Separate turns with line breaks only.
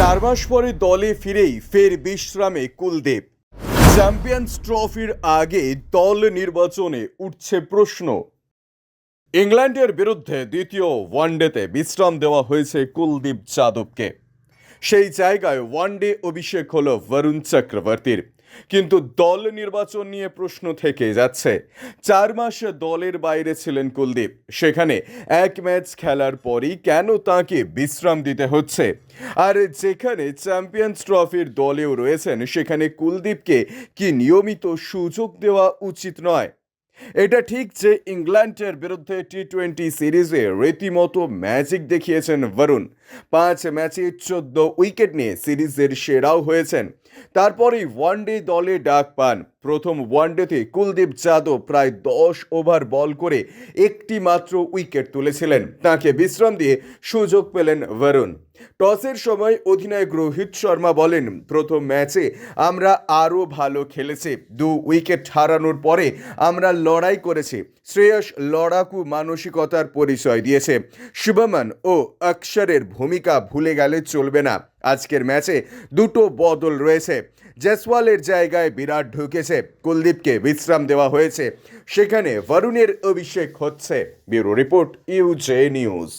চার মাস পরে দলে ফিরেই ফের বিশ্রামে কুলদেব চ্যাম্পিয়ন্স ট্রফির আগে দল নির্বাচনে উঠছে প্রশ্ন। ইংল্যান্ডের বিরুদ্ধে দ্বিতীয় ওয়ানডেতে বিশ্রাম দেওয়া হয়েছে কুলদীপ যাদবকে। সেই জায়গায় ওয়ানডে অভিষেক হল বরুণ চক্রবর্তীর। কিন্তু দল নির্বাচন নিয়ে প্রশ্ন থেকে যাচ্ছে। চার মাস দলের বাইরে ছিলেন কুলদীপ। সেখানে এক ম্যাচ খেলার পরই কেন তাকে বিশ্রাম দিতে হচ্ছে? আর যেখানে চ্যাম্পিয়ন্স ট্রফির দলেও রয়েছেন, সেখানে কুলদীপকে কি নিয়মিত সুযোগ দেওয়া উচিত নয়? এটা ঠিক যে ইংল্যান্ডের বিরুদ্ধে টি টোয়েন্টি সিরিজে রীতিমতো ম্যাজিক দেখিয়েছেন বরুণ। পাঁচ ম্যাচে চোদ্দ উইকেট নিয়ে সিরিজের সেরাও হয়েছেন। তারপরেই ওয়ানডে দলে ডাক পান। প্রথম ওয়ানডেতে কুলদীপ যাদব প্রায় দশ ওভার বল করে একটি মাত্র উইকেট তুলেছিলেন। তাকে বিশ্রাম দিয়ে সুযোগ পেলেন বরুণ। টসের সময় অধিনায়ক রোহিত শর্মা বলেন, প্রথম ম্যাচে আমরা আরও ভালো খেলেছে। দু উইকেট হারানোর পরে আমরা লড়াই করেছি। শ্রেয়স লড়াকু মানসিকতার পরিচয় দিয়েছে। শুভমন ও অক্ষরের ভূমিকা ভুলে গেলে চলবে না। আজকের ম্যাচে দুটো বদল রয়েছে। জেসওয়ালের জায়গায় বিরাট ঢুকেছে। কুলদীপকে বিশ্রাম দেওয়া হয়েছে। সেখানে বরুণের অভিষেক হচ্ছে। ব্যুরো রিপোর্ট ইউজে নিউজ।